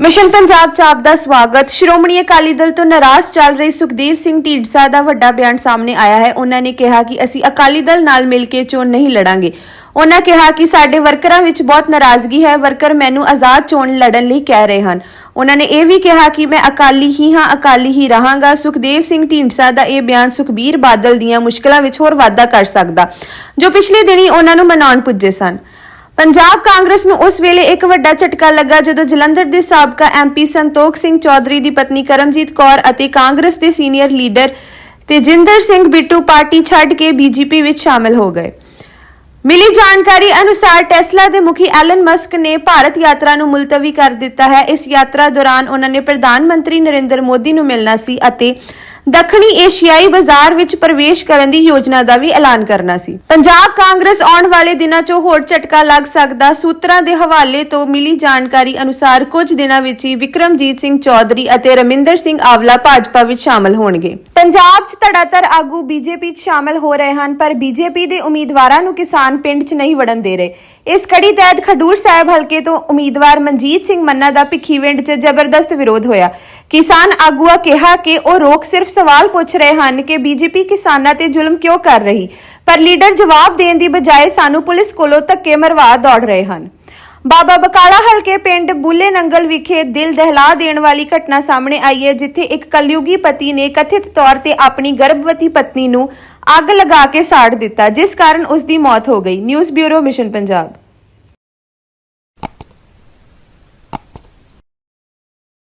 Mission Punjab ਚ ਆਪ ਦਾ ਸਵਾਗਤ। ਸ਼੍ਰੋਮਣੀ ਅਕਾਲੀ ਦਲ ਤੋਂ ਨਾਰਾਜ਼ ਚੱਲ ਰਹੀ ਸੁਖਦੇਵ ਸਿੰਘ ਢੀਂਡਸਾ ਦਾ ਵੱਡਾ ਬਿਆਨ ਸਾਹਮਣੇ ਆਇਆ ਹੈ। ਉਹਨਾਂ ਨੇ ਕਿਹਾ ਕਿ ਅਸੀਂ ਅਕਾਲੀ ਦਲ ਨਾਲ ਮਿਲ ਕੇ ਚੋਣ ਨਹੀਂ ਲੜਾਂਗੇ। ਉਹਨਾਂ ਕਿਹਾ ਕਿ ਸਾਡੇ ਵਰਕਰਾਂ ਵਿੱਚ ਬਹੁਤ ਨਾਰਾਜ਼ਗੀ ਹੈ। ਵਰਕਰ ਮੈਨੂੰ ਆਜ਼ਾਦ ਚੋਣ ਲੜਨ ਲਈ ਕਹਿ ਰਹੇ ਹਨ। ਉਹਨਾਂ ਨੇ ਇਹ ਵੀ ਕਿਹਾ ਕਿ ਮੈਂ ਅਕਾਲੀ ਹੀ ਹਾਂ, ਅਕਾਲੀ ਹੀ ਰਹਾਂਗਾ। ਸੁਖਦੇਵ ਸਿੰਘ ਢੀਂਡਸਾ ਦਾ ਇਹ ਬਿਆਨ ਸੁਖਬੀਰ ਬਾਦਲ ਦੀਆਂ ਮੁਸ਼ਕਲਾਂ ਵਿੱਚ ਹੋਰ ਵਾਧਾ ਕਰ ਸਕਦਾ। ਜੋ ਪਿਛਲੇ ਦਿਨੀ ਉਹਨਾਂ ਨੂੰ ਮਨਾਉਣ ਪੁੱਜੇ ਸਨ। ਪੰਜਾਬ ਕਾਂਗਰਸ ਨੂੰ ਉਸ ਵੇਲੇ ਇੱਕ ਵੱਡਾ ਝਟਕਾ ਲੱਗਾ ਜਦੋਂ ਜਲੰਧਰ ਦੇ ਸਾਬਕਾ ਐਮਪੀ ਸੰਤੋਖ ਸਿੰਘ ਚੌਧਰੀ ਦੀ ਪਤਨੀ ਕਰਮਜੀਤ ਕੌਰ ਅਤੇ ਕਾਂਗਰਸ ਦੇ senior leader Tejinder Singh Bittu party ਛੱਡ ਕੇ ਬੀਜੇਪੀ ਵਿੱਚ ਸ਼ਾਮਲ ਹੋ ਗਏ। ਮਿਲੀ ਜਾਣਕਾਰੀ ਅਨੁਸਾਰ ਟੈਸਲਾ ਦੇ ਮੁਖੀ ਐਲਨ ਮਸਕ ਨੇ ਭਾਰਤ ਯਾਤਰਾ ਨੂੰ ਮੁਲਤਵੀ ਕਰ ਦਿੱਤਾ ਹੈ। ਇਸ ਯਾਤਰਾ ਦੌਰਾਨ ਉਹਨਾਂ ਨੇ ਪ੍ਰਧਾਨ ਮੰਤਰੀ ਨਰਿੰਦਰ ਮੋਦੀ ਨੂੰ ਮਿਲਣਾ ਸੀ ਅਤੇ ਦੱਖਣੀ ਏਸ਼ੀਆਈ ਬਾਜ਼ਾਰ ਵਿੱਚ ਪ੍ਰਵੇਸ਼ ਕਰਨ ਦੀ ਯੋਜਨਾ ਦਾ ਵੀ ਐਲਾਨ ਕਰਨਾ ਸੀ। ਪੰਜਾਬ ਕਾਂਗਰਸ ਆਉਣ ਵਾਲੇ ਦਿਨਾਂ 'ਚ ਹੋਰ ਝਟਕਾ ਲੱਗ ਸਕਦਾ। ਸੂਤਰਾਂ ਦੇ ਹਵਾਲੇ ਤੋਂ ਮਿਲੀ ਜਾਣਕਾਰੀ ਅਨੁਸਾਰ ਕੁਝ ਦਿਨਾਂ ਵਿੱਚ ਹੀ ਵਿਕਰਮਜੀਤ ਸਿੰਘ ਚੌਧਰੀ ਅਤੇ ਰਮਿੰਦਰ ਸਿੰਘ ਆਵਲਾ ਭਾਜਪਾ ਵਿੱਚ ਸ਼ਾਮਲ ਹੋਣਗੇ। ਪੰਜਾਬ 'ਚ ਧੜਾਧੜ ਆਗੂ ਬੀਜੇਪੀ 'ਚ ਸ਼ਾਮਲ ਹੋ ਰਹੇ ਹਨ, ਪਰ ਬੀਜੇਪੀ ਦੇ ਉਮੀਦਵਾਰਾਂ ਨੂੰ ਕਿਸਾਨ ਪਿੰਡ 'ਚ ਨਹੀਂ ਵੜਨ ਦੇ ਰਹੇ। ਇਸ ਕੜੀ ਤਹਿਤ ਖਡੂਰ ਸਾਹਿਬ ਹਲਕੇ ਤੋਂ ਉਮੀਦਵਾਰ ਮਨਜੀਤ ਸਿੰਘ ਮੰਨਾ ਦਾ ਭਿੱਖੀਵਿੰਡ 'ਚ ਜ਼ਬਰਦਸਤ ਵਿਰੋਧ ਹੋਇਆ। ਕਿਸਾਨ ਆਗੂਆ ਕਿਹਾ ਕਿ ਉਹ ਰੋਕ ਸਿਰਫ ਸਵਾਲ ਪੁੱਛ ਰਹੇ ਹਨ ਕਿ ਬੀਜੇਪੀ ਕਿਸਾਨਾਂ ਤੇ ਜ਼ੁਲਮ ਕਿਉਂ ਕਰ ਰਹੀ, ਪਰ ਲੀਡਰ ਜਵਾਬ ਦੇਣ ਦੀ ਬਜਾਏ ਸਾਨੂੰ ਪੁਲਿਸ ਕੋਲੋਂ ਧੱਕੇ ਮਰਵਾ ਦੌੜ ਰਹੇ ਹਨ। ਬਾਬਾ ਬਕਾਲਾ ਹਲਕੇ ਪਿੰਡ ਬੁੱਲੇ ਨੰਗਲ ਵਿਖੇ ਦਿਲ ਦਹਿਲਾ ਦੇਣ ਵਾਲੀ ਘਟਨਾ ਸਾਹਮਣੇ ਆਈ ਹੈ, ਜਿੱਥੇ ਇੱਕ ਕਲਯੁਗੀ ਪਤੀ ਨੇ ਕਥਿਤ ਤੌਰ ਤੇ ਆਪਣੀ ਗਰਭਵਤੀ ਪਤਨੀ ਨੂੰ ਅੱਗ ਲਗਾ ਕੇ ਸਾੜ ਦਿੱਤਾ, ਜਿਸ ਕਾਰਨ ਉਸ ਦੀ ਮੌਤ ਹੋ ਗਈ। News bureau, mission Punjab.